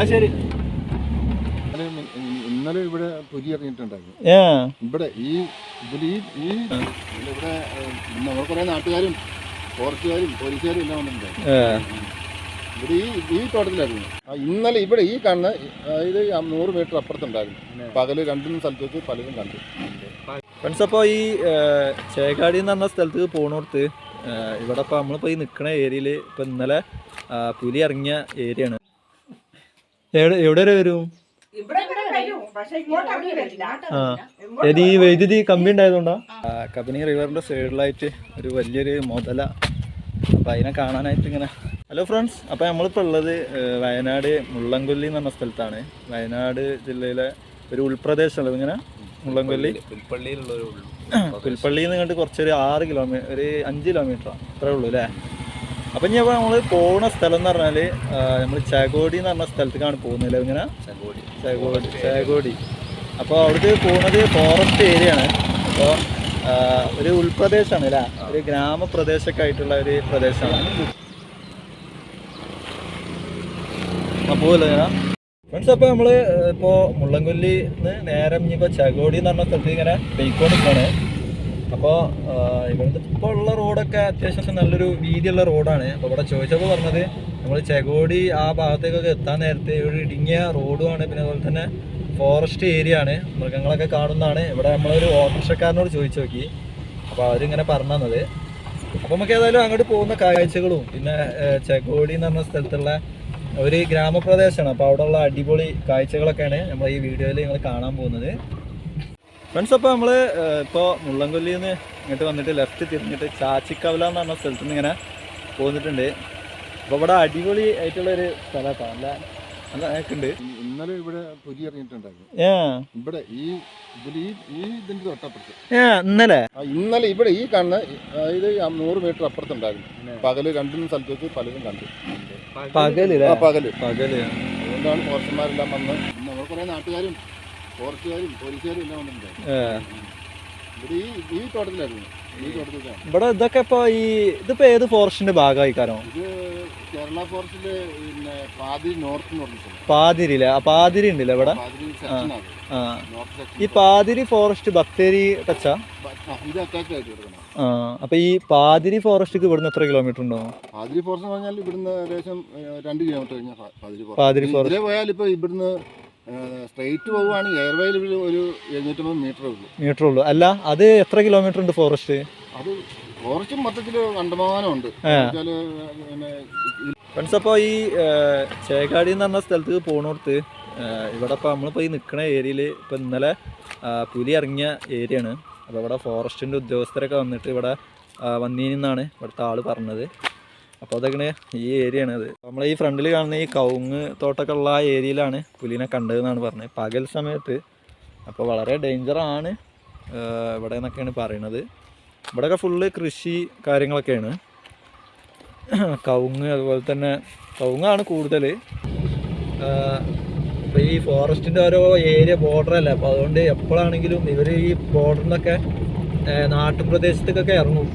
എന്നാ ശരി. ഇന്നലെ ഇവിടെ പുലി ഇറങ്ങിയിട്ടുണ്ടായിരുന്നു. ഇവിടെ ഈ ഈ ഇവിടെ നമ്മൾ കുറേ നാട്ടുകാരും ഫോറസ്റ്റുകാരും പോലീസുകാരും എല്ലാം വന്നിട്ടുണ്ടായിരുന്നു. ഇവിടെ ഈ ഈ തോട്ടത്തിലായിരുന്നു. ആ, ഇന്നലെ ഇവിടെ ഈ കാണുന്ന അതായത് നൂറ് മീറ്റർ അപ്പുറത്തുണ്ടായിരുന്നു. പകൽ രണ്ടും സ്ഥലത്ത് വെച്ച് പലരും കണ്ടു. ഫ്രണ്ട്സ് അപ്പോൾ ഈ ചേക്കാടി എന്ന് പറഞ്ഞ സ്ഥലത്ത് പോണോടത്ത് ഏ, ഇവിടെ ഇപ്പോൾ നമ്മളിപ്പോൾ ഈ നിൽക്കുന്ന ഏരിയയിൽ ഇപ്പോൾ ഇന്നലെ പുലി ഇറങ്ങിയ ഏരിയ ആണ് എവിടെ വരെ? വരും ഈ വൈദ്യുതി കമ്പി ഉണ്ടായതുകൊണ്ടാ? കബനി റിവറിന്റെ സൈഡിലായിട്ട് ഒരു വലിയൊരു മുതല. അപ്പൊ അതിനെ കാണാനായിട്ട് ഇങ്ങനെ. ഹലോ ഫ്രണ്ട്സ് അപ്പൊ നമ്മളിപ്പോൾ ഉള്ളത് വയനാട് മുള്ളംകൊല്ലി എന്ന് പറഞ്ഞ സ്ഥലത്താണ്. വയനാട് ജില്ലയിലെ ഒരു ഉൾപ്രദേശമുള്ളത് ഇങ്ങനെ? മുള്ളംകൊല്ലി? പുൽപ്പള്ളിയിലുള്ള ഒരു പുൽപ്പള്ളിയിൽ നിന്ന് കണ്ട് കുറച്ചൊരു ആറ് കിലോമീറ്റർ ഒരു അഞ്ച് കിലോമീറ്ററാണ് അത്രേ ഉള്ളൂ അല്ലേ? അപ്പം ഇനി അപ്പോൾ നമ്മൾ പോണ സ്ഥലം എന്ന് പറഞ്ഞാൽ നമ്മൾ ചകോടി എന്ന് പറഞ്ഞ സ്ഥലത്തേക്കാണ് പോകുന്നത് ഇങ്ങനെ? ചകോടി ചകോടി അപ്പൊ അപ്പോൾ അവിടേക്ക് പോകുന്നത് ഫോറസ്റ്റ് ഏരിയ ആണ് അപ്പോൾ ഒരു ഉൾപ്രദേശമാണ് അല്ലേ? ഒരു ഗ്രാമപ്രദേശമൊക്കെ ആയിട്ടുള്ള ഒരു പ്രദേശമാണ്. അപ്പോൾ ഫ്രണ്ട്സ് അപ്പോൾ നമ്മൾ ഇപ്പോ മുള്ളൻകൊല്ലി നേരം നേരെ ഇനിയിപ്പോൾ ചകോടി എന്ന് പറഞ്ഞ സ്ഥലത്ത് ഇങ്ങനെ ബൈക്കോണിക്കാണ് അപ്പോൾ ഇവിടുത്തെ ഇപ്പോൾ ഉള്ള റോഡൊക്കെ അത്യാവശ്യം നല്ലൊരു വീതിയുള്ള റോഡാണ്. അപ്പോൾ ഇവിടെ ചോദിച്ചപ്പോൾ പറഞ്ഞത് നമ്മൾ ചെകോടി ആ ഭാഗത്തേക്കൊക്കെ എത്താൻ നേരത്തെ ഒരു ഇടുങ്ങിയ റോഡുമാണ് പിന്നെ അതുപോലെ തന്നെ ഫോറസ്റ്റ് ഏരിയ ആണ്. മൃഗങ്ങളൊക്കെ കാണുന്നതാണ്. ഇവിടെ നമ്മളൊരു ഓട്ടോറിക്ഷക്കാരനോട് ചോദിച്ചു നോക്കി. അപ്പോൾ അവരിങ്ങനെ പറഞ്ഞു തന്നത്. അപ്പോൾ നമുക്ക് ഏതായാലും അങ്ങോട്ട് പോകുന്ന കാഴ്ചകളും പിന്നെ ചെകോടി എന്ന് പറഞ്ഞ സ്ഥലത്തുള്ള ഒരു ഗ്രാമപ്രദേശമാണ്. അപ്പോൾ അവിടെയുള്ള അടിപൊളി കാഴ്ചകളൊക്കെയാണ് നമ്മൾ ഈ വീഡിയോയിൽ നിങ്ങൾ കാണാൻ പോകുന്നത്. ഫ്രണ്ട്സ് അപ്പോൾ നമ്മൾ ഇപ്പോൾ മുള്ളംകൊല്ലിയിൽ നിന്ന് ഇങ്ങോട്ട് വന്നിട്ട് ലെഫ്റ്റ് തിരിഞ്ഞിട്ട് ചാച്ചിക്കവല എന്ന് പറഞ്ഞ സ്ഥലത്ത് നിന്ന് ഇങ്ങനെ പോന്നിട്ടുണ്ട്. അപ്പോൾ ഇവിടെ അടിപൊളി ആയിട്ടുള്ളൊരു സ്ഥലത്താണ് നല്ല നല്ല ഉണ്ട് ഇന്നലെ ഇവിടെ പുലി ഇറങ്ങിയിട്ടുണ്ടായിരുന്നു. ഇവിടെ ഈ ഇതിന്റെ തൊട്ടപ്പുറത്ത്. ഇന്നലെ. ഇന്നലെ ഇവിടെ ഈ കാണുന്ന അതായത് നൂറ് മീറ്റർ അപ്പുറത്തുണ്ടായിരുന്നു. പകൽ രണ്ടും സ്ഥലത്ത് വെച്ച് പലരും കണ്ടു. പകൽ പകൽ. പകൽ അതുകൊണ്ടാണ് ഫോറസ്റ്റർമാരെല്ലാം വന്ന്. നമ്മൾ കുറേ നാട്ടുകാരും ഫോറസ്റ്റുകാരും പോലീസുകാരും എല്ലാം വന്നിട്ടുണ്ടായിരുന്നു ഏ. ഇവിടെ ഈ ഈ തോട്ടത്തിലായിരുന്നു. ഈ തോട്ടത്തിലാണ്. ഇവിടെ ഇതൊക്കെ ഇപ്പോൾ ഈ ഇതിപ്പോൾ ഏത് ഫോറസ്റ്റിന്റെ ഭാഗമായി ഇത് കേരള ഫോറസ്റ്റിലെ പിന്നെ പാതി നോർത്ത് എന്ന് പറഞ്ഞ സ്ഥലം പാതിരിയില്ലേ ആ പാതിരി ഉണ്ടല്ലേ ഇവിടെ? പാതിരി സെക്ഷൻ ആണ് ആ. നോർത്ത് ഈ പാതിരി ഫോറസ്റ്റ് ബത്തേരി ടച്ചാ ഇത് അറ്റാച്ച് ആയിട്ട് കിടക്കണം. ആ അപ്പൊ ഈ പാതിരി ഫോറസ്റ്റിക്ക് ഇവിടുന്ന് എത്ര കിലോമീറ്റർ ഉണ്ടോ? പാതിരി ഫോറസ്റ്റ് എന്ന് പറഞ്ഞാൽ ഇവിടുന്ന് ഏകദേശം ഏഹ്, രണ്ട് കിലോമീറ്റർ കഴിഞ്ഞാൽ പാതിരി പാതിരി ഫോറസ്റ്റ്. ഇതിലെ പോയാൽ ഇപ്പോൾ ഇവിടുന്ന് സ്ട്രെയിറ്റ് പോകുവാണെങ്കിൽ എയർവേയിൽ ഒരു എഴുന്നൂറ്റമ്പത് മീറ്റർ ഉള്ളൂ. മീറ്റർ ഉള്ളൂ. അല്ല അത് എത്ര കിലോമീറ്റർ ഉണ്ട് ഫോറസ്റ്റ് അത് ഫോറസ്റ്റും മൊത്തത്തിൽ കണ്ടമാനമുണ്ട് ഫ്രണ്ട്സ് അപ്പോൾ ഈ ചേക്കാടി എന്ന് പറഞ്ഞ സ്ഥലത്ത് പോണോടത്ത് ഇവിടെ ഇപ്പോൾ നമ്മളിപ്പോൾ ഈ നിൽക്കുന്ന ഏരിയയിൽ ഇപ്പോൾ ഇന്നലെ പുലി ഇറങ്ങിയ ഏരിയയാണ് അപ്പോൾ ഇവിടെ ഫോറസ്റ്റിന്റെ ഉദ്യോഗസ്ഥരൊക്കെ വന്നിട്ട് ഇവിടെ വന്നീനിന്നാണ് ഇവിടുത്തെ ആൾ പറഞ്ഞത്. അപ്പോൾ അതൊക്കെ ഈ ഏരിയ ആണ് അത്? നമ്മളെ ഈ ഫ്രണ്ടിൽ കാണുന്ന ഈ കവുങ്ങ് തോട്ടൊക്കെ ഉള്ള ആ ഏരിയയിലാണ് പുലിനെ കണ്ടതെന്നാണ് പറഞ്ഞത്. പകൽ സമയത്ത് അപ്പോൾ വളരെ ഡേഞ്ചറാണ് ഇവിടെ എന്നൊക്കെയാണ് പറയണത്. ഇവിടെയൊക്കെ ഫുള്ള് കൃഷി കാര്യങ്ങളൊക്കെയാണ്. കവുങ്ങ് അതുപോലെ തന്നെ കവുങ്ങാണ് കൂടുതൽ. ഇപ്പോൾ ഈ ഫോറസ്റ്റിന്റെ ഓരോ ഏരിയ ബോർഡർ അല്ലേ? അപ്പോൾ അതുകൊണ്ട് എപ്പോഴാണെങ്കിലും ഇവർ ഈ ബോർഡറിൽ നിന്നൊക്കെ നാട്ടുപ്രദേശത്തേക്കൊക്കെ ഇറങ്ങും.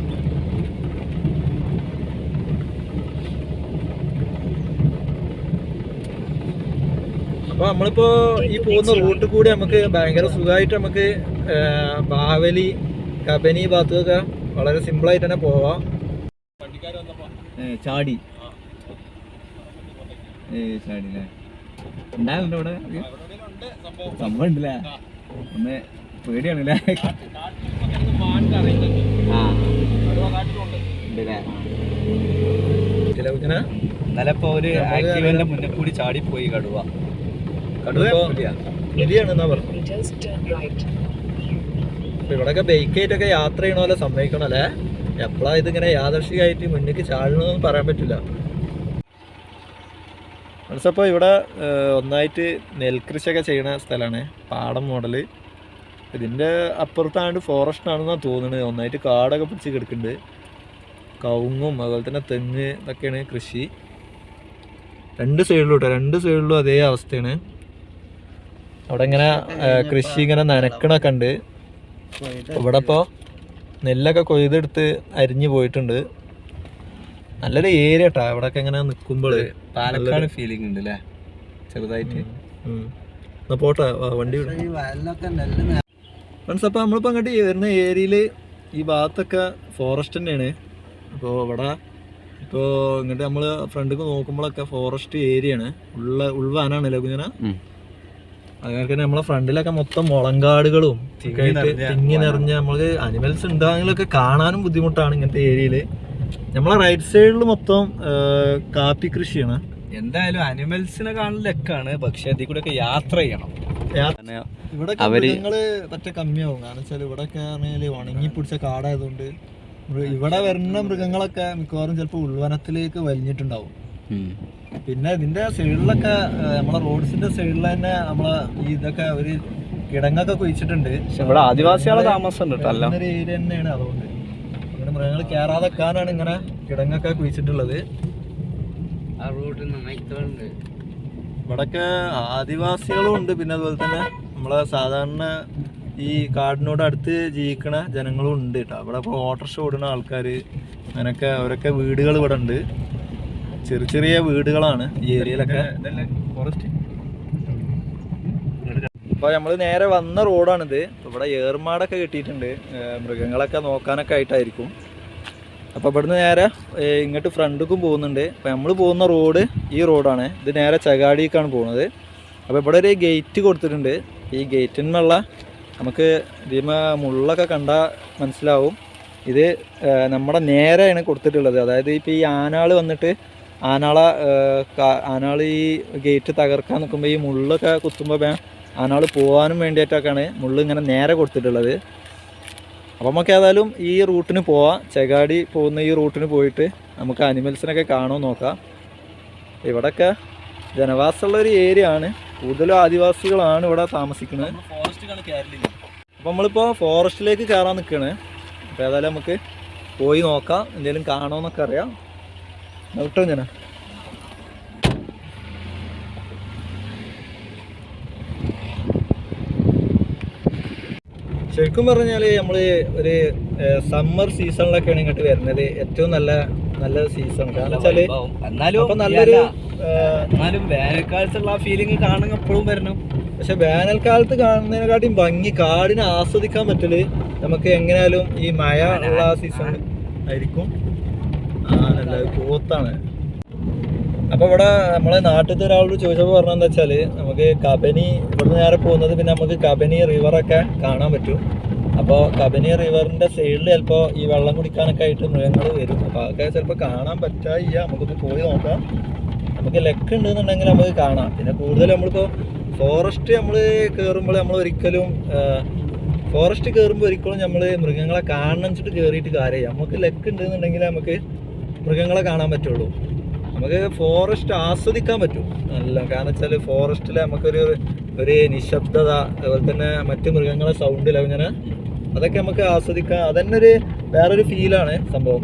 അപ്പോൾ നമ്മളിപ്പോൾ ഈ പോകുന്ന റൂട്ട് കൂടി നമുക്ക് ഭയങ്കര സുഖമായിട്ട് നമുക്ക് ബാവലി കബനി ഭാഗത്തൊക്കെ വളരെ സിമ്പിളായിട്ട് തന്നെ പോവാം. ചാടി. ചാടില്ലേ ഉണ്ടാകുന്നുണ്ടോ ഇവിടെ സംഭവം. ഉണ്ടല്ലേ? ഒന്ന് പേടിയാണല്ലേ ഉണ്ടല്ലേ ഇങ്ങനെ നല്ല ഇപ്പൊ ഒരു ആക്റ്റീവന്റെ മുന്നിൽ കൂടി പോയി കടുവ. ഇവിടെയൊക്കെ ബൈക്കായിട്ടൊക്കെ യാത്ര ചെയ്യണ പോലെ സമ്മതിക്കണം അല്ലേ എപ്പോഴാ ഇതിങ്ങനെ യാദർശികമായിട്ട് മുന്നിക്ക് ചാടണമെന്നൊന്നും പറയാൻ പറ്റില്ല. മനസ്സപ്പോൾ ഇവിടെ ഒന്നായിട്ട് ഒന്നായിട്ട് നെൽകൃഷിയൊക്കെ ചെയ്യണ സ്ഥലമാണ് പാടം മോഡൽ ഇതിന്റെ അപ്പുറത്താണ്ട് ഫോറസ്റ്റ് ആണെന്നാണ് തോന്നുന്നത് ഒന്നായിട്ട് കാടൊക്കെ പിടിച്ച് കിടക്കുന്നുണ്ട് കവുങ്ങും അതുപോലെ തന്നെ തെങ്ങ് ഇതൊക്കെയാണ് കൃഷി. രണ്ട് സൈഡിലും കേട്ടോ രണ്ട് സൈഡിലും അതേ അവസ്ഥയാണ്. അവിടെ ഇങ്ങനെ കൃഷി ഇങ്ങനെ നനക്കണൊക്കെ ഉണ്ട് ഇവിടെ ഇപ്പോൾ നെല്ലൊക്കെ കൊയ്തെടുത്ത് അരിഞ്ഞു പോയിട്ടുണ്ട്. നല്ലൊരു ഏരിയ കേട്ടോ ഇവിടെയൊക്കെ ഇങ്ങനെ നിൽക്കുമ്പോൾ പാലക്കാട് ഫീലിംഗ് ഉണ്ട് അല്ലേ ചെറുതായിട്ട്. എന്നാ പോട്ടെ വണ്ടി ഫ്രണ്ട്സ് അപ്പോൾ നമ്മളിപ്പോൾ അങ്ങോട്ട് വരുന്ന ഏരിയയിൽ ഈ ഭാഗത്തൊക്കെ ഫോറസ്റ്റ് തന്നെയാണ്. അപ്പോൾ ഇവിടെ ഇപ്പോ ഇങ്ങോട്ട് നമ്മൾ ഫ്രണ്ടിക്ക് നോക്കുമ്പോഴൊക്കെ ഫോറസ്റ്റ് ഏരിയ ആണ്. ഉള്ള ഉൾവാനാണ് ഉം. അതുപോലെ തന്നെ നമ്മളെ ഫ്രണ്ടിലൊക്കെ മൊത്തം മുളങ്കാടുകളും ഒക്കെ ആയിട്ട് നിറഞ്ഞ തിങ്ങി നിറഞ്ഞ നമ്മൾക്ക് അനിമൽസ് ഉണ്ടാകുന്നതിലൊക്കെ കാണാനും ബുദ്ധിമുട്ടാണ് ഇങ്ങനത്തെ ഏരിയയിൽ നമ്മളെ റൈറ്റ് സൈഡിൽ മൊത്തം കാപ്പി കൃഷിയാണ്. എന്തായാലും അനിമൽസിനെ കാണാൻ ലെക്കാണ് പക്ഷെ അതിൽ കൂടെ ഒക്കെ യാത്ര ചെയ്യണം. ഇവിടെ അവർ മൃഗങ്ങൾ പറ്റ കമ്മിയാവും. കാരണം വെച്ചാൽ ഇവിടെ ഒക്കെ പറഞ്ഞാൽ ഉണങ്ങി പിടിച്ച കാടായതുകൊണ്ട് ഇവിടെ വരുന്ന മൃഗങ്ങളൊക്കെ മിക്കവാറും ചിലപ്പോൾ ഉൾവനത്തിലേക്ക് വലിഞ്ഞിട്ടുണ്ടാവും. പിന്നെ ഇതിന്റെ സൈഡിലൊക്കെ നമ്മളെ റോഡ്സിന്റെ സൈഡിൽ തന്നെ നമ്മളെ ഇതൊക്കെ ഒരു കിടങ്ങൊക്കെ കുഴിച്ചിട്ടുണ്ട്. ഇവിടെ ആദിവാസികളെ താമസം ഉണ്ട് ഒരു ഏരിയ തന്നെയാണ് അതുകൊണ്ട്. അങ്ങനെ മൃഗങ്ങൾ കയറാതെക്കാനാണ് ഇങ്ങനെ കിടങ്ങൊക്കെ കുഴിച്ചിട്ടുള്ളത്. ആ റോഡിൽ നായ്ക്കളുണ്ട് ഇവിടൊക്കെ ആദിവാസികളും ഉണ്ട്. പിന്നെ അതുപോലെ തന്നെ നമ്മളെ സാധാരണ ഈ കാടിനോട് അടുത്ത് ജീവിക്കണ ജനങ്ങളും ഉണ്ട് കേട്ടോ. അവിടെ ഇപ്പോൾ ഓട്ടർഷ ഓടുന്ന ആൾക്കാർ അങ്ങനെയൊക്കെ അവരൊക്കെ വീടുകൾ ഇവിടെ ഉണ്ട്. ചെറിയ ചെറിയ വീടുകളാണ് ഈ ഏരിയയിലൊക്കെ. അപ്പോൾ നമ്മൾ നേരെ വന്ന റോഡാണിത്. ഇപ്പൊ ഇവിടെ ഏർമാടൊക്കെ കിട്ടിയിട്ടുണ്ട്. മൃഗങ്ങളൊക്കെ നോക്കാനൊക്കെ ആയിട്ടായിരിക്കും. അപ്പോൾ ഇവിടുന്ന് നേരെ ഇങ്ങോട്ട് ഫ്രണ്ടിക്കും പോകുന്നുണ്ട്. അപ്പോൾ നമ്മൾ പോകുന്ന റോഡ് ഈ റോഡാണ്. ഇത് നേരെ ചകാടിക്കാണ് പോകുന്നത്. അപ്പോൾ ഇവിടെ ഒരു ഗേറ്റ് കൊടുത്തിട്ടുണ്ട്. ഈ ഗേറ്റിന്മുള്ള നമുക്ക് ഇതിമ മുള്ളൊക്കെ കണ്ടാൽ മനസ്സിലാവും. ഇത് നമ്മുടെ നേരെയാണ് കൊടുത്തിട്ടുള്ളത്. അതായത് ഇപ്പോൾ ഈ ആനാൾ വന്നിട്ട് ആനാളെ ആനാൾ ഈ ഗേറ്റ് തകർക്കാൻ നിൽക്കുമ്പോൾ ഈ മുള്ളൊക്കെ കുത്തുമ്പോൾ ആനാൾ പോകാനും വേണ്ടിയിട്ടൊക്കെയാണ് മുള്ള് ഇങ്ങനെ നേരെ കൊടുത്തിട്ടുള്ളത്. അപ്പോൾ നമുക്ക് ഏതായാലും ഈ റൂട്ടിന് പോവാം. ചെകാടി പോകുന്ന ഈ റൂട്ടിന് പോയിട്ട് നമുക്ക് അനിമൽസിനൊക്കെ കാണുമോ നോക്കാം. ഇവിടെയൊക്കെ ജനവാസമുള്ള ഒരു ഏരിയ ആണ് കൂടുതലും ആദിവാസികളാണ് ഇവിടെ താമസിക്കുന്നത്. അപ്പോൾ നമ്മളിപ്പോൾ ഫോറസ്റ്റിലേക്ക് കയറാൻ നിൽക്കുകയാണ് അപ്പോൾ ഏതായാലും നമുക്ക് പോയി നോക്കാം. എന്തെങ്കിലും കാണുമെന്നൊക്കെ അറിയാം. വിട്ടോ ഞാൻ. ശരിക്കും പറഞ്ഞാൽ നമ്മൾ ഒരു സമ്മർ സീസണിലൊക്കെയാണ് ഇങ്ങോട്ട് വരുന്നത്. ഏറ്റവും നല്ല നല്ല സീസൺ കാരണം എന്നാലും നല്ലൊരു എന്നാലും വേനൽക്കാലത്തുള്ള ആ ഫീലിംഗ് കാണുക എപ്പോഴും വരണം. പക്ഷെ വേനൽക്കാലത്ത് കാണുന്നതിനെക്കാട്ടിയും ഭംഗി കാടിനെ ആസ്വദിക്കാൻ പറ്റൽ നമുക്ക് എങ്ങനെയാലും ഈ മഴ ഉള്ള സീസൺ ആയിരിക്കും. ആനല്ല ഇത് പോത്താണ്. അപ്പൊ ഇവിടെ നമ്മളെ നാട്ടിലത്തെ ഒരാളോട് ചോദിച്ചപ്പോൾ പറഞ്ഞെന്താ വെച്ചാൽ നമുക്ക് കബനി ഇവിടുന്ന് നേരെ പോകുന്നത് പിന്നെ നമുക്ക് കബനി റിവറൊക്കെ കാണാൻ പറ്റും. അപ്പോൾ കബനി റിവറിന്റെ സൈഡിൽ ചിലപ്പോൾ ഈ വെള്ളം കുടിക്കാനൊക്കെ ആയിട്ട് മൃഗങ്ങൾ വരും. അപ്പോൾ അതൊക്കെ ചിലപ്പോൾ കാണാൻ പറ്റായില്ല. നമുക്കിപ്പോൾ പോയി നോക്കാം. നമുക്ക് ലെക്ക് ഉണ്ടെന്നുണ്ടെങ്കിൽ നമുക്ക് കാണാം. പിന്നെ കൂടുതൽ നമ്മളിപ്പോൾ ഫോറസ്റ്റ് നമ്മൾ കയറുമ്പോൾ നമ്മൾ ഒരിക്കലും ഫോറസ്റ്റ് കയറുമ്പോൾ ഒരിക്കലും നമ്മൾ മൃഗങ്ങളെ കാണണം വെച്ചിട്ട് കയറിയിട്ട് കാര്യമില്ല. നമുക്ക് ലെക്ക് ഉണ്ടെന്നുണ്ടെങ്കിൽ നമുക്ക് മൃഗങ്ങളെ കാണാൻ പറ്റുള്ളൂ. നമുക്ക് ഫോറസ്റ്റ് ആസ്വദിക്കാൻ പറ്റും. നല്ല കാരണം വെച്ചാൽ ഫോറസ്റ്റിൽ നമുക്കൊരു ഒരു നിശബ്ദത അതുപോലെ തന്നെ മറ്റു മൃഗങ്ങളെ സൗണ്ടിൽ അങ്ങനെ അതൊക്കെ നമുക്ക് ആസ്വദിക്കാം. അതന്നെ ഒരു വേറൊരു ഫീലാണ് സംഭവം.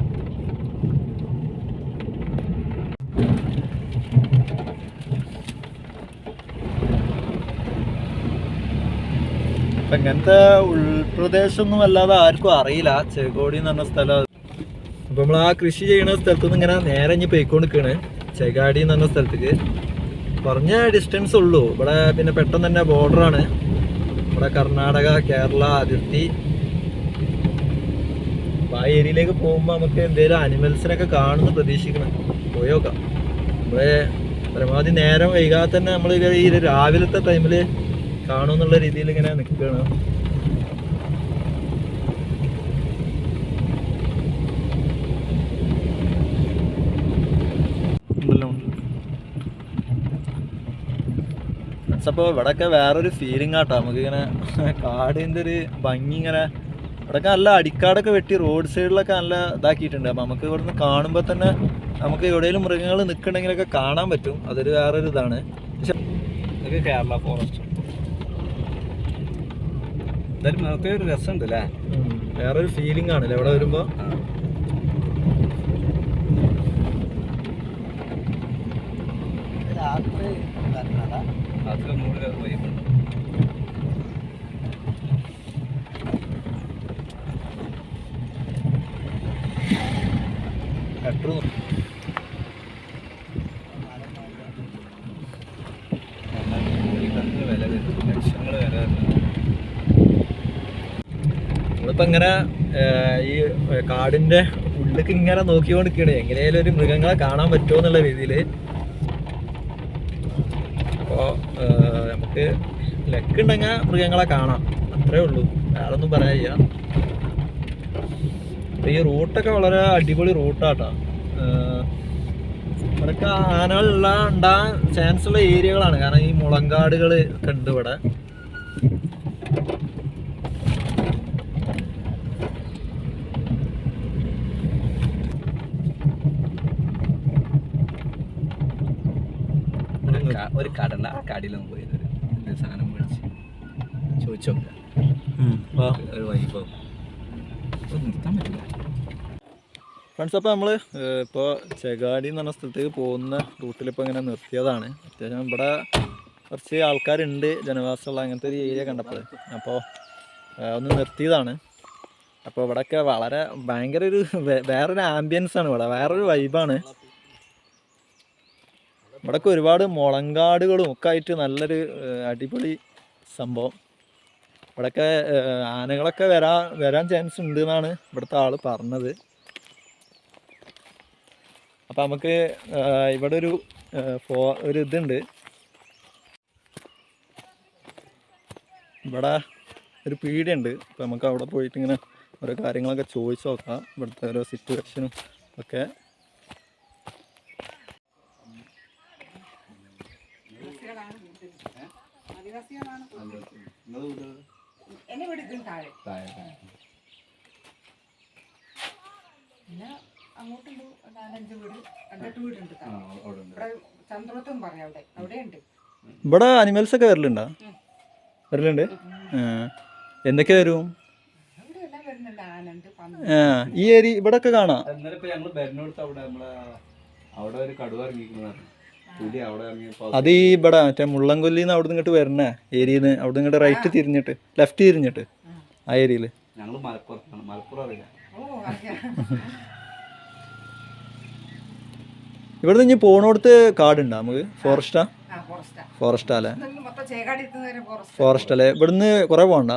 ഇങ്ങനത്തെ ഉൾപ്രദേശമൊന്നും അല്ലാതെ ആർക്കും അറിയില്ല. ചെകോടി എന്ന് പറഞ്ഞ സ്ഥലം അപ്പൊ നമ്മൾ ആ കൃഷി ചെയ്യുന്ന സ്ഥലത്ത് നിന്ന് ഇങ്ങനെ നേരെ ഇനി പോയിക്കൊണ്ട് ചെകാടി എന്ന് പറഞ്ഞ സ്ഥലത്തേക്ക്. കുറഞ്ഞ ഡിസ്റ്റൻസ് ഉള്ളൂ. ഇവിടെ പിന്നെ പെട്ടെന്ന് തന്നെ ബോർഡറാണ് ഇവിടെ കർണാടക കേരള അതിർത്തി. അപ്പൊ ആ ഏരിയയിലേക്ക് പോകുമ്പോൾ നമുക്ക് എന്തെങ്കിലും അനിമൽസിനൊക്കെ കാണുന്നു പ്രതീക്ഷിക്കണം. പോയി നോക്കാം. നമ്മൾ പരമാവധി നേരം വൈകാതെ തന്നെ നമ്മൾ ഈ രാവിലത്തെ ടൈമിൽ കാണുമെന്നുള്ള രീതിയിൽ ഇങ്ങനെ നിൽക്കുകയാണ് ഉണ്ടല്ലോ അപ്പോൾ ഇവിടെയൊക്കെ വേറൊരു ഫീലിംഗ് ആട്ടോ. നമുക്കിങ്ങനെ കാടിന്റെ ഒരു ഭംഗി ഇങ്ങനെ ഇവിടെയൊക്കെ നല്ല അടിക്കാടൊക്കെ വെട്ടി റോഡ് സൈഡിലൊക്കെ നല്ല ഇതാക്കിയിട്ടുണ്ട്. അപ്പം നമുക്ക് ഇവിടുന്ന് കാണുമ്പോൾ തന്നെ നമുക്ക് എവിടെയെങ്കിലും മൃഗങ്ങൾ നിൽക്കണമെങ്കിലൊക്കെ കാണാൻ പറ്റും. അതൊരു വേറൊരു ഇതാണ്. പക്ഷെ ഇതൊക്കെ കേരള ഫോറസ്റ്റ് എന്തായാലും നമുക്ക് ഒരു രസമുണ്ട് അല്ലേ വേറൊരു ഫീലിംഗ് ആണല്ലേ ഇവിടെ വരുമ്പോൾ അതിന് മുകളിൽ അത് ഇങ്ങനെ ഈ കാടിന്റെ ഉള്ളിലേക്ക് ഇങ്ങനെ നോക്കിക്കൊണ്ടിരിക്കണേ എങ്ങനെയാലും ഒരു മൃഗങ്ങളെ കാണാൻ പറ്റുമോ എന്നുള്ള രീതിയിൽ നമുക്ക് ലക്ക് ഉണ്ടെങ്കിൽ മൃഗങ്ങളെ കാണാം. അത്രേ ഉള്ളൂ. വേറെ ഒന്നും അപ്പൊ ഈ റൂട്ടൊക്കെ വളരെ അടിപൊളി റൂട്ടാട്ടോ ഇവിടെയൊക്കെ ആനകളുള്ള ഉണ്ടാകാൻ ചാൻസ് ഉള്ള ഏരിയകളാണ്. കാരണം ഈ മുളങ്കാടുകൾ ഒക്കെ ഉണ്ട് ഇവിടെ. ഒരു കടല കടയിലൊന്നും പോയത്. ഒരു സാധനം മേടിച്ച്. ചോദിച്ചോ ഒരു വൈഭവം നിർത്താൻ പറ്റില്ല ഫ്രണ്ട്സ് അപ്പോൾ നമ്മൾ ഇപ്പോൾ ചെകാടി എന്ന് പറഞ്ഞ സ്ഥലത്തേക്ക് പോകുന്ന റൂട്ടിൽ ഇപ്പോൾ ഇങ്ങനെ നിർത്തിയതാണ്. അത്യാവശ്യം ഇവിടെ കുറച്ച് ആൾക്കാരുണ്ട് ജനവാസമുള്ള അങ്ങനത്തെ ഒരു ഏരിയ കണ്ടപ്പോൾ അപ്പോൾ ഒന്ന് നിർത്തിയതാണ്. അപ്പോൾ ഇവിടെയൊക്കെ വളരെ ഭയങ്കര ഒരു വേറൊരു ആംബിയൻസ് ആണ് ഇവിടെ. വേറൊരു വൈബാണ് ഇവിടെയൊക്കെ ഒരുപാട് മുളങ്കാടുകളും ഒക്കെ ആയിട്ട് നല്ലൊരു അടിപൊളി സംഭവം. ഇവിടെയൊക്കെ ആനകളൊക്കെ വരാ വരാൻ ചാൻസ് ഉണ്ട് എന്നാണ് ഇവിടുത്തെ ആൾ പറഞ്ഞത്. അപ്പം നമുക്ക് ഇവിടെ ഒരു ഫോ ഒരു ഇതുണ്ട്. ഇവിടെ ഒരു പീടിയുണ്ട്. അപ്പം നമുക്ക് അവിടെ പോയിട്ട് ഇങ്ങനെ ഓരോ കാര്യങ്ങളൊക്കെ ചോദിച്ചു നോക്കാം. ഇവിടുത്തെ ഓരോ സിറ്റുവേഷനും ഒക്കെ എന്നെ വീട് ഇതിന് താഴെ പിന്നെ അങ്ങോട്ടുണ്ട് ഒരു നാലഞ്ച് വീട് രണ്ടെട്ട് വീടുണ്ട് താഴെ. ഇവിടെ ചന്ദ്രത്തും പറയാം അവിടെ അവിടെയുണ്ട്. ഇവിടെ അനിമൽസ് ഒക്കെ വരലുണ്ടോ? വരലുണ്ട് എന്തൊക്കെ വരും? ഈ ഏരി ഇവിടെ ഒക്കെ കാണാം അത് ഈ ഇവിടെ മറ്റേ മുള്ളംകൊല്ലിന്ന് അവിടെ ഇങ്ങോട്ട് വരണേ ഏരിയന്ന്. അവിടെ ഇങ്ങോട്ട് റൈറ്റ് തിരിഞ്ഞിട്ട് ലെഫ്റ്റ് തിരിഞ്ഞിട്ട് ആ. ഏരിയയിൽ. മലപ്പുറം അറിയില്ല ഇവിടുന്ന് ഇനി പോണോടത്ത് കാടുണ്ടോ നമുക്ക്? ഫോറസ്റ്റാ ആ? ഫോറസ്റ്റാ അല്ലേ? ഫോറസ്റ്റ് അല്ലേ? ഇവിടുന്ന് കുറേ പോകണ്ട?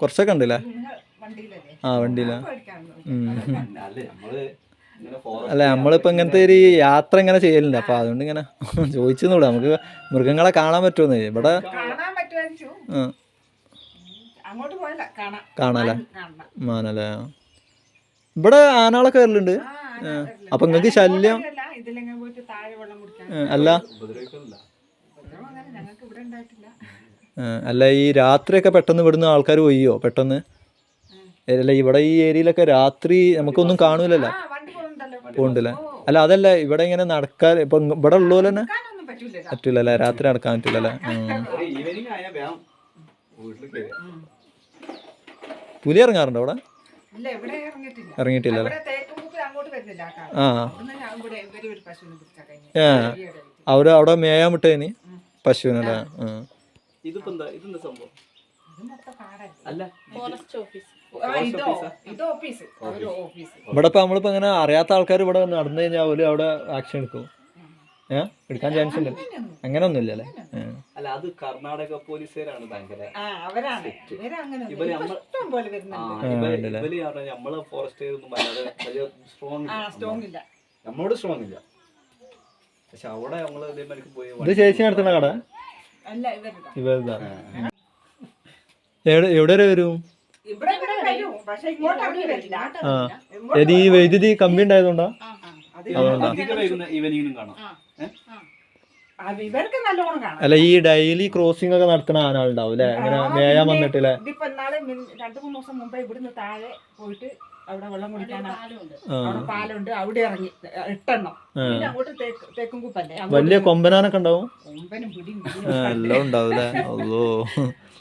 കുറച്ചൊക്കെ ഉണ്ടല്ലേ? നിങ്ങൾ വണ്ടിയിലല്ലേ? ആ വണ്ടിയിലാ. അല്ലേ ഫോറസ്റ്റ് അല്ല നമ്മളിപ്പോ ഇങ്ങനത്തെ ഒരു യാത്ര ഇങ്ങനെ ചെയ്യലുണ്ട്. അപ്പൊ അതുകൊണ്ട് ഇങ്ങനെ ചോദിച്ചെന്നൂടെ നമുക്ക് മൃഗങ്ങളെ കാണാൻ പറ്റുമെന്ന്. ഇവിടെ കാണാൻ പറ്റുമായിരിക്കും. അങ്ങോട്ട് പോയല്ല കാണാം. കാണാല്ലേ ഇവിടെ ആനകളൊക്കെ വരലുണ്ട്. അപ്പൊ നിങ്ങൾക്ക് ശല്യം? അല്ല, അല്ല ഉപദ്രവിക്കുന്നില്ല ഉപദ്രവം ഇവിടെ ഉണ്ടായിട്ടില്ല. അല്ല ഈ രാത്രിയൊക്കെ പെട്ടെന്ന് ഇവിടുന്ന് ആൾക്കാർ ഒയ്യോ പെട്ടെന്ന്? അല്ല ഇവിടെ ഈ ഏരിയയിലൊക്കെ രാത്രി നമുക്കൊന്നും കാണൂലല്ലോ? പോകണ്ടല്ലേ അല്ല അതല്ല ഇവിടെ ഇങ്ങനെ നടക്കാൻ ഇപ്പൊ ഇവിടെ ഉള്ളു തന്നെ? പറ്റൂലല്ലേ. രാത്രി നടക്കാൻ പറ്റൂലല്ലേ? പുലി ഇറങ്ങാറുണ്ടോ അവിടെ? ഇറങ്ങിയിട്ടില്ല ഇറങ്ങിയിട്ടില്ല ഇവിടെ തേക്കുമുക്ക് അങ്ങോട്ട് വരുന്നില്ല ആ. ഏ. അവിടെ അവിടെ മേയാൻ വിട്ടേന് പശുവിനല്ലേ ആ. ഇതിപ്പോ എന്താ ഇതെന്താ സംഭവം? ഇത് മൊത്തം കാടല്ലേ? അല്ല. ആ, ഇതോ ഇത് ഓഫീസ്. ഒരു ഓഫീസ്. ഇവിടെ ഇപ്പൊ നമ്മളിപ്പോ ഇങ്ങനെ അറിയാത്ത ആൾക്കാർ ഇവിടെ നടന്നു കഴിഞ്ഞാൽ അവർ അവിടെ ആക്ഷൻ എടുക്കും. എടുക്കാൻ ചാൻസ് ഉണ്ട് അങ്ങനൊന്നുമില്ല അല്ലേ? അല്ല അത് കർണാടക പോലീസുകാരാണ് ഭയങ്കര ആ അവരാണ്. ഇവരങ്ങനെ ഇവർ നമ്മ- ഇഷ്ടം പോലെ ആ, വരുന്നുണ്ട് ഇവർ ഇവർ നമ്മളെ ഫോറസ്റ്റ് ഒന്നും വല്ലാതെ വലിയ സ്ട്രോങ് ആ സ്ട്രോങ് ഇല്ല. നമ്മളോട് സ്ട്രോങ് ഇല്ല. പക്ഷെ അവിടെ നമ്മൾ ഇതേമാതിരി പോയി ഇത് ചേച്ചി നടത്തുന്ന കട? ഇവരുതാ എവിടെ വരെ വരും? ഈ വൈദ്യുതി കമ്പി ഉണ്ടായതുകൊണ്ടാ? അതുകൊണ്ടാ? അല്ല ഈ ഡെയിലി ക്രോസിംഗ് ഒക്കെ നടത്തുന്ന ആനകളുണ്ടാവും അല്ലെ? ഇങ്ങനെ മേയാൻ വന്നിട്ടില്ലേ? ഇതിപ്പോ നാളെ രണ്ടു മൂന്ന് ദിവസം മുമ്പേ ഇവിടുന്ന് താഴെ പോയിട്ട് അവിടെ വെള്ളം കുടിക്കാനാ. ആ. അവിടെ പാലുണ്ട് അവിടെ ഇറങ്ങി എട്ടെണ്ണം. പിന്നെ അങ്ങോട്ട് തേക്ക് കുപ്പല്ലേ? വലിയ കൊമ്പനാനൊക്കെ ഉണ്ടാവും? എല്ലാം ഉണ്ടാവും അല്ലേ? അല്ലോ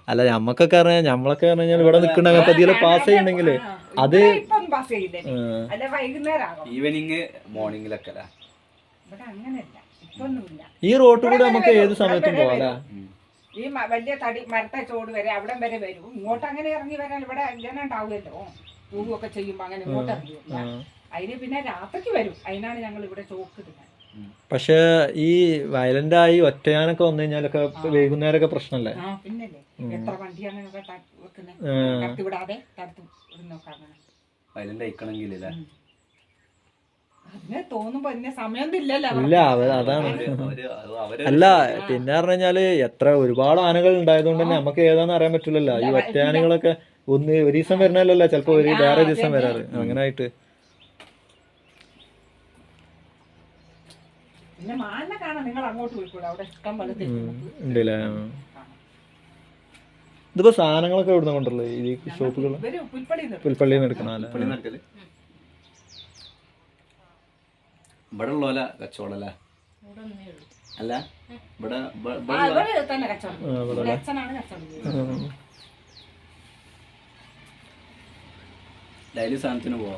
അല്ല നമ്മക്കൊക്കെ അറിയാം നമ്മളൊക്കെ പറഞ്ഞാൽ ഇവിടെ നിൽക്കണ പതിയെ പാസ് ചെയ്യണെങ്കിൽ അത്. ഇപ്പം പാസ് ചെയ്യില്ലേ? അല്ല വൈകുന്നേരം ആകും ഈവനിങ് മോർണിംഗിലൊക്കെ ഇവിടെ അങ്ങനെയല്ല. ഈ റോട്ട് കൂടെ നമുക്ക് ഏത് സമയത്തും പോവാം അല്ലേ ഈ മ- വലിയ തടി മരത്തെ ചോട് വരെ അവിടം വരെ വരും. ഇങ്ങോട്ട് അങ്ങനെ ഇറങ്ങി വരാൻ ഇവിടെ ജനം ഉണ്ടാവുമല്ലോ. പൂവൊക്കെ ചെയ്യുമ്പോ അങ്ങനെ ഇങ്ങോട്ട് ഇറങ്ങി വരില്ല. അതിന് പിന്നെ രാത്രിക്ക് വരും. അതിനാണ് ഞങ്ങൾ ഇവിടെ ചോക്ക് ഇടുന്നത്. പക്ഷെ ഈ വയലന്റ് ആയി ഒറ്റയാനൊക്കെ വന്നു കഴിഞ്ഞാലൊക്കെ വൈകുന്നേരമൊക്കെ പ്രശ്നമല്ലേ? ആ പിന്നല്ലേ. എത്ര വണ്ടിയാണ് ഇവിടെ ത- വെക്കുന്നത് ആ. കടത്തി വിടാതെ തടുത്തു നോക്കാം അതിലെന്റെ അയക്കണമെങ്കിൽ അല്ലേ? അതിന് തോന്നുമ്പോ ഇന്ന സമയമൊന്നും ഇല്ലല്ലോ ഇല്ല അവ- അതാണ്. അല്ല പിന്നെ പറഞ്ഞു കഴിഞ്ഞാൽ എത്ര ഒരുപാട് ആനകൾ ഉണ്ടായതുകൊണ്ട് തന്നെ നമുക്ക് ഏതാന്ന് അറിയാൻ പറ്റില്ലല്ലോ. ഈ ഒറ്റ ആനകളൊക്കെ ഒന്ന് ഒരു ദിവസം വരണല്ലോ ചിലപ്പോ ഒരു വേറെ ദിവസം. വരാറ്. അങ്ങനെ ആയിട്ട് പിന്നെ മാലിനെ കാണാൻ നിങ്ങൾ അങ്ങോട്ട് പോയിക്കൂടെ? അവിടെ ഇഷ്ടം പോലെ തെറ്റുന്നുണ്ട്. ഉണ്ടല്ലേ? ഇതിപ്പോ സാധനങ്ങളൊക്കെ എവിടുന്ന കൊണ്ടുള്ളത് ഈ ഷോപ്പുകൾ പുൽപ്പള്ളിയിൽ നിന്ന് എടുക്കണ ഇവിടെ ഉള്ളോല കച്ചവടം അല്ലേ? അല്ല? ഇവിടെ ഡെയിലി സാധനത്തിന് പോവാം?